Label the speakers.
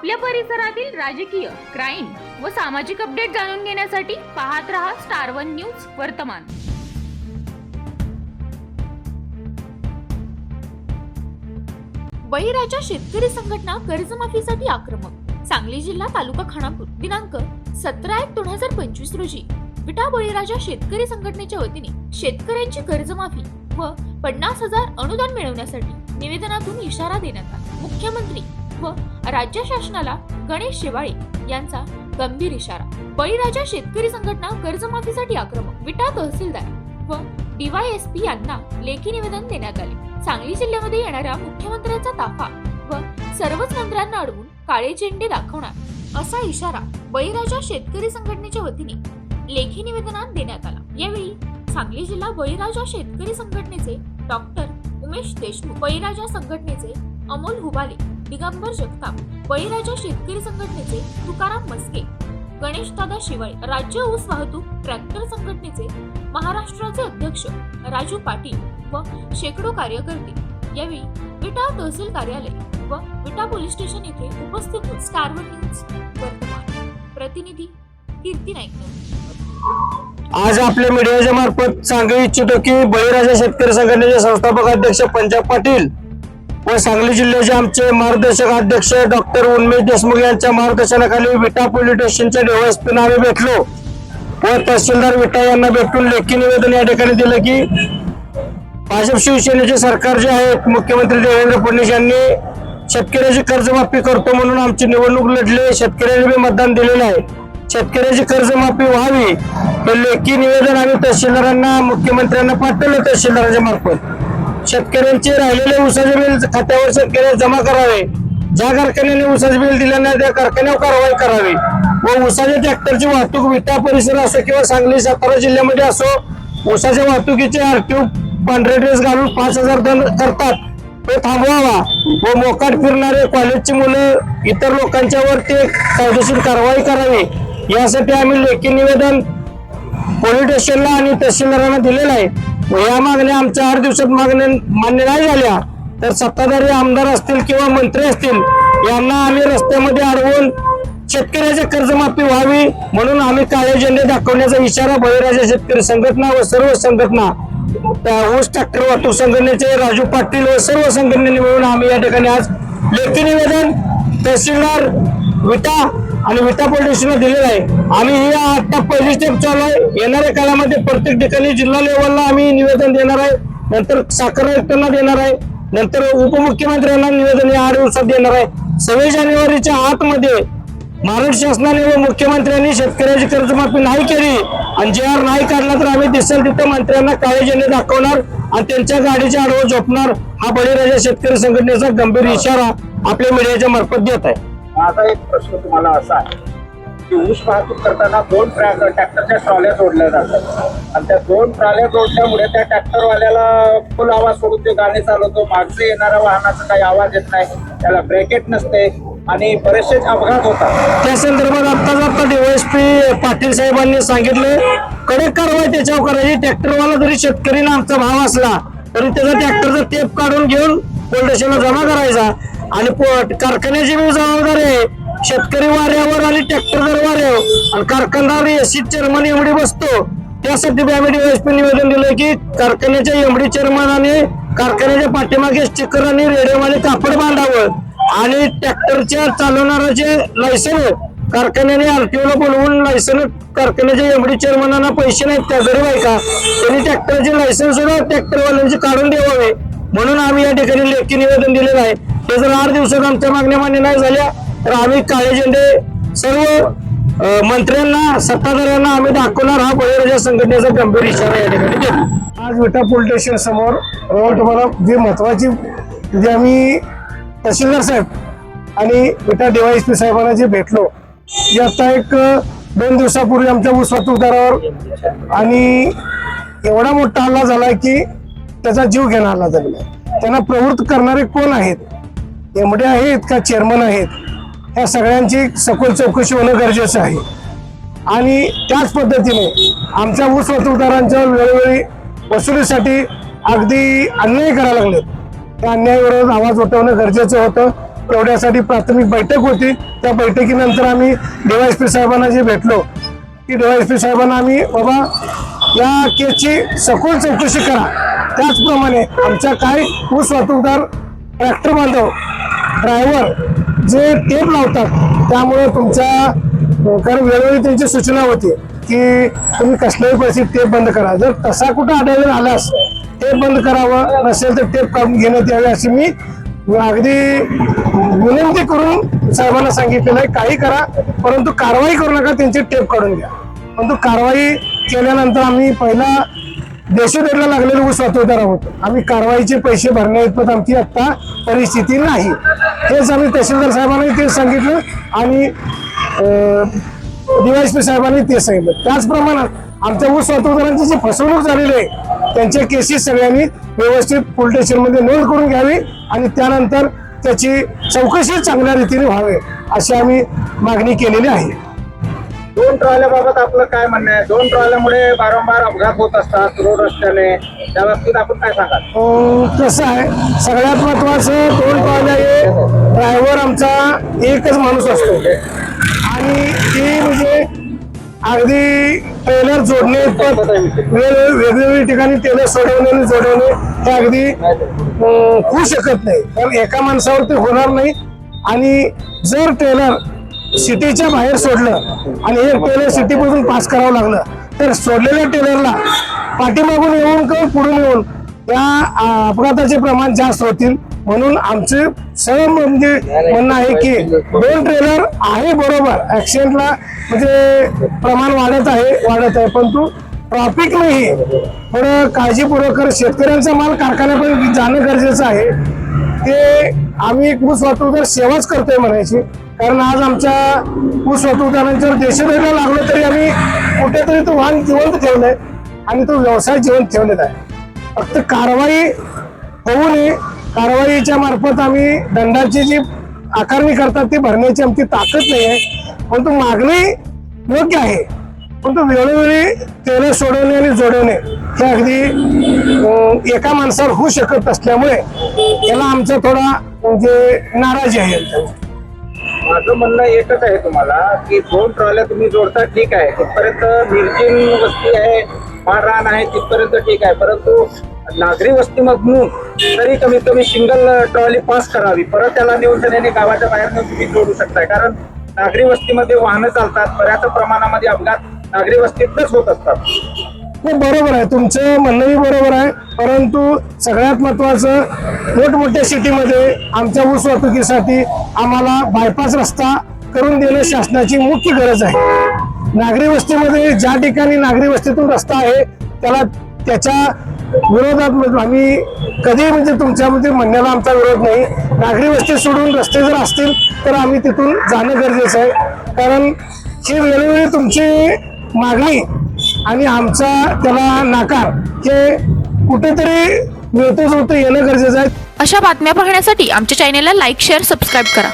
Speaker 1: आपल्या परिसरातील राजकीय क्राईम व सामाजिक अपडेट जाणून घेण्यासाठी पाहत रहा स्टार वन न्यूज वर्तमान.
Speaker 2: बळीराजा शेतकरी संघटना कर्जमाफीसाठी आक्रमक. सांगली जिल्हा तालुका खानापूर दिनांक सतरा एक दोन हजार पंचवीस रोजी. विटा बळीराजा शेतकरी संघटनेच्या वतीने शेतकऱ्यांची कर्जमाफी व पन्नास हजार अनुदान मिळवण्यासाठी निवेदनातून इशारा देण्यात आला. मुख्यमंत्री व राज्य शासनाला गणेश शेवाळे यांचा गंभीर इशारा. बळीराजा शेतकरी संघटना कर्जमाफीसाठी आक्रमक विटा तहसीलदार व डीवायएसपी यांना लेखी निवेदन देण्यात आले. सांगली जिल्ह्यामध्ये येणाऱ्या मुख्यमंत्र्यांचा ताफा व सर्वच मंत्र्यांना अडवून काळे झेंडे दाखवणार असा इशारा बळीराजा शेतकरी संघटनेच्या वतीने लेखी निवेदनात देण्यात आला. यावेळी सांगली जिल्हा बळीराजा शेतकरी संघटनेचे डॉक्टर उमेश देशमुख बळीराजा संघटनेचे अमोल हुबाले दिगंबर जगताप बळीराजा शेतकरी संघटनेचे तुकाराम मस्के गणेश दादा शिवाय राज्य ऊस वाहतूक ट्रॅक्टर संघटनेचे महाराष्ट्राचे अध्यक्ष राजू पाटील व शेकडो कार्यकर्ते. यावेळी विटा तहसील कार्यालय व विटा पोलीस स्टेशन येथे उपस्थित होते स्टार न्यूज वर्तमान. प्रतिनिधी कीर्ती नाईक.
Speaker 3: आज आपल्या मीडियाच्या मार्फत सांगू इच्छितो की बळीराजा शेतकरी संघटनेचे संस्थापक अध्यक्ष पंजाब पाटील व सांगली जिल्ह्याचे आमचे मार्गदर्शक अध्यक्ष डॉक्टर उन्मेश देशमुख यांच्या मार्गदर्शनाखाली विटा पोलीस स्टेशनच्या डेव्हाइसपीनं आम्ही भेटलो. व तहसीलदार विटा यांना भेटून लेखी निवेदन या ठिकाणी दिलं की भाजप शिवसेनेचे सरकार जे आहेत मुख्यमंत्री देवेंद्र फडणवीस यांनी शेतकऱ्याची कर्जमाफी करतो म्हणून आमची निवडणूक लढली. शेतकऱ्यांनी बी मतदान दिलेलं आहे. शेतकऱ्याची कर्जमाफी व्हावी हे लेखी निवेदन आम्ही तहसीलदारांना मुख्यमंत्र्यांना पाठवलं तहसीलदारांच्या मार्फत. शेतकऱ्यांचे राहिलेले ऊसाचे बिल खात्यावर शेतकऱ्याला जमा करावे. ज्या कारखान्याने उसाचे बिल दिलं नाही त्या कारखान्यावर कारवाई करावी. व ऊसाच्या ट्रॅक्टरची वाहतूक विटा परिसर असो किंवा सांगली सातारा जिल्ह्यामध्ये असो उसाच्या वाहतुकीचे आरटीओ पांढरे ड्रेस घालून पाच हजार दंड करतात. तो थांबवावा. व मोकाट फिरणारे कॉलेजची मुलं इतर लोकांच्यावर ते कायदेशीर कारवाई करावी. यासाठी आम्ही लेखी निवेदन पोलीस स्टेशनला आणि तहसीलदारांना दिलेलं आहे. या मागण्या आमच्या आठ दिवसात मागण्या मान्य नाही झाल्या तर सत्ताधारी आमदार असतील किंवा मंत्री असतील यांना आम्ही रस्त्यामध्ये अडवून शेतकऱ्याची कर्जमाफी व्हावी म्हणून आम्ही काळे झेंडे दाखवण्याचा इशारा बळीराजा शेतकरी संघटना व सर्व संघटना त्या ऊस ट्रॅक्टर वाहतूक संघटनेचे राजू पाटील व सर्व संघटनेने मिळून आम्ही या ठिकाणी आज लेखी निवेदन तहसीलदार विटा आणि विटा पोलीस स्टेशनला दिलेलं आहे. आम्ही ही आता पहिली स्टेप चालू आहे. येणाऱ्या काळामध्ये प्रत्येक ठिकाणी जिल्हा लेवलला आम्ही निवेदन देणार आहे. नंतर साखर आयुक्तांना देणार आहे. नंतर उपमुख्यमंत्र्यांना निवेदन या आठ दिवसात देणार आहे. सव्वीस जानेवारीच्या आतमध्ये महाराष्ट्र शासनाने व मुख्यमंत्र्यांनी शेतकऱ्याची कर्जमाफी नाही केली आणि जे आर नाही काढला तर आम्ही दिसेल तिथं मंत्र्यांना काळे झेंडे दाखवणार आणि त्यांच्या गाडीच्या आडवं झोपणार. हा बळीराजा शेतकरी संघटनेचा गंभीर इशारा आपल्या मीडियाच्या मार्फत देत आहे.
Speaker 4: माझा एक प्रश्न तुम्हाला असा आहे की ऊस वाहतूक करताना दोन ट्रॅक ट्रॅक्टरच्या ट्रॉल्या जोडल्या जातात. आणि त्या दोन ट्रॉल्या जोडल्यामुळे त्या ट्रॅक्टरवाल्याला फुल आवाज सोडून ते गाणे चालवतो मागचे येणाऱ्या वाहनाचा काही आवाज येत नाही त्याला ब्रेकेट नसते आणि बरेचसे अपघात होतात.
Speaker 3: त्या संदर्भात आत्ताच आता डीवायएसपी पाटील साहेबांनी सांगितले कडक कारवाई त्याच्यावर करायची ट्रॅक्टरवाला जरी शेतकरीला आमचा भाव असला तरी त्याचा ट्रॅक्टरचा टेप काढून घेऊन पोलीस स्टेशनला जमा करायचा. आणि कारखान्याची बी जबाबदारी आहे. शेतकरी वाऱ्यावर आणि ट्रॅक्टर जर वाऱ्यावर. आणि कारखानदार एसी चेअरमन एमडी बसतो. त्यासाठी बी आम्ही डीवायएसपी निवेदन दिलं की कारखान्याच्या एमडी चेअरमनाने कारखान्याच्या पाठीमागे स्टिकर आणि रेडिओमध्ये कापड बांधावं. आणि ट्रॅक्टरच्या चालवणाऱ्याचे लायसन कारखान्याने आरटीओला बोलवून लायसन कारखान्याच्या एमडी चेअरमनांना पैसे नाहीत त्या गरीब आहे का? त्यांनी ट्रॅक्टरचे लायसन सुद्धा ट्रॅक्टरवाल्यांचे काढून द्यावे. म्हणून आम्ही या ठिकाणी लेखी निवेदन दिलेलं आहे. ते जर आठ दिवसात आमच्या मागण्या मान्य नाही झाल्या. तर आम्ही काळे झेंडे सर्व मंत्र्यांना सत्ताधाऱ्यांना आम्ही दाखवणार हा बळीराजा संघटनेचा गंभीर इशारा या ठिकाणी आज विटा पोलीस स्टेशन समोर रोड तुम्हाला जी महत्वाची जे आम्ही तहसीलदार साहेब आणि विटा डीवायएसपी साहेबांना जे भेटलो जे आता एक दोन दिवसापूर्वी आमच्या ऊस वाहतूकदारावर आणि एवढा मोठा हल्ला झाला की त्याचा जीव घेणं हल्ला झालेला आहे. त्यांना प्रवृत्त करणारे कोण आहेत? एमडे आहेत का चेअरमन आहेत या सगळ्यांची सखोल चौकशी होणं गरजेचं आहे. आणि त्याच पद्धतीने आमच्या ऊस वाहतूकदारांच्या वेळोवेळी वसुलीसाठी अगदी अन्याय करायला लागलेत. त्या अन्यायाविरोधात आवाज उठवणं गरजेचं होतं.
Speaker 5: तेवढ्यासाठी प्राथमिक बैठक होती. त्या बैठकीनंतर आम्ही डीवायएसपी साहेबांना जे भेटलो की डीवायएसपी साहेबांना आम्ही बाबा या केसची सखोल चौकशी करा. त्याचप्रमाणे आमच्या काय ऊस वाहतूकदार ट्रॅक्टर बांधव ड्रायव्हर जे टेप लावतात त्यामुळे तुमच्या कारण वेळोवेळी त्यांची सूचना होती की तुम्ही कसल्याही परिस्थितीत टेप बंद करा. जर तसा कुठं आढळून आलास टेप बंद करावं नसेल तर टेप काढून घेण्यात यावे अशी मी अगदी विनंती करून साहेबांना सांगितलेलं आहे काही करा परंतु कारवाई करू नका त्यांची टेप काढून घ्या. परंतु कारवाई केल्यानंतर आम्ही पहिला देशोदेरला लागलेले ऊस वाहतूकदार आहोत आम्ही कारवाईचे पैसे भरण्या इतपत आमची आत्ता परिस्थिती नाही. हेच आम्ही तहसीलदार साहेबांनाही ते सांगितलं आणि डीवायसपी साहेबांनी ते सांगितलं. त्याचप्रमाणे आमच्या ऊस वाहतूकदारांची जी फसवणूक झालेली आहे त्यांच्या केसेस सगळ्यांनी व्यवस्थित पोलीस स्टेशनमध्ये नोंद करून घ्यावी आणि त्यानंतर त्याची चौकशी चांगल्या रीतीने व्हावे अशी आम्ही मागणी केलेली आहे.
Speaker 4: दोन ट्रॉल्याबाबत आपलं काय म्हणणं आहे? दोन ट्रॉल्यामुळे वारंवार अपघात होत असतात रोड रस्त्याने. त्या बाबतीत आपण काय सांगाल?
Speaker 5: कसं आहे? सगळ्यात महत्वाचं दोन ट्रॉल्या हे ड्रायव्हर आमचा एकच माणूस असतो. आणि ते म्हणजे अगदी ट्रेलर जोडणे पण वेगवेगळ्या ठिकाणी ट्रेलर सोडवणे आणि जोडवणे हे अगदी होऊ शकत नाही. कारण एका माणसावर ते होणार नाही. आणि जर ट्रेलर सिटीच्या बाहेर सोडलं आणि हे टेलर सिटीपासून पास करावं लागलं. तर सोडलेल्या टेलरला पाठीमागून येऊन किंवा पुढून येऊन या अपघाताचे प्रमाण जास्त होतील म्हणून आमचे सर्व म्हणजे म्हणणं आहे की दोन ट्रेलर आहे बरोबर. ऍक्सिडेंटला म्हणजे प्रमाण वाढत आहे वाढत आहे. परंतु ट्रॉफिक नाही. थोडं काळजीपूर्वक शेतकऱ्यांचा माल कारखान्यापर्यंत जाणं गरजेचं आहे. ते आम्ही एक ऊस वाहतूकदार सेवाच करतोय म्हणायची कारण आज आमच्या ऊस त्यानंतर देशभराला लागलं तरी आम्ही कुठेतरी तो वाहन जिवंत ठेवलंय आणि तो व्यवसाय जिवंत ठेवलेला आहे. फक्त कारवाई होऊ नये कारवाईच्या मार्फत आम्ही दंडाची जी आकारणी करतात ती भरण्याची आमची ताकद नाही आहे. परंतु मागणी योग्य आहे. परंतु वेळोवेळी तेल सोडवणे आणि जोडवणे हे अगदी एका माणसावर होऊ शकत असल्यामुळे याला आमचा थोडा म्हणजे नाराजी आहे
Speaker 4: माझं म्हणणं एकच आहे तुम्हाला की दोन ट्रॉल्या तुम्ही जोडता ठीक आहे. तिथपर्यंत निर्जीन वस्ती आहे माररान आहे तिथपर्यंत ठीक आहे. परंतु नागरी वस्तीमधून तरी कमीत कमी सिंगल ट्रॉली पास करावी. परत त्याला नेऊन त्याने गावाच्या बाहेर तुम्ही जोडू शकताय. कारण नागरी वस्तीमध्ये वाहनं चालतात बऱ्याच प्रमाणामध्ये अपघात नागरी वस्तीतच होत असतात.
Speaker 5: नाही बरोबर आहे. तुमचं म्हणणंही बरोबर आहे. परंतु सगळ्यात महत्वाचं मोठमोठ्या सिटीमध्ये आमच्या ऊस वाहतुकीसाठी आम्हाला बायपास रस्ता करून देणं शासनाची मुख्य गरज आहे. नागरी वस्तीमध्ये ज्या ठिकाणी नागरी वस्तीतून रस्ता आहे त्याला त्याच्या विरोधात म्हणजे आम्ही कधी म्हणजे तुमच्यामध्ये म्हणण्याला आमचा विरोध नाही. नागरी वस्ती सोडून रस्ते जर असतील तर आम्ही तिथून जाणं गरजेचं आहे. कारण ही वेळोवेळी तुमची मागणी आणि आमचा त्याला नाकार हे कुठेतरी मिळतोच होतं येणं गरजेचं आहे.
Speaker 2: अशा बातम्या पाहण्यासाठी आमच्या चॅनेलला लाईक शेअर सबस्क्राईब करा.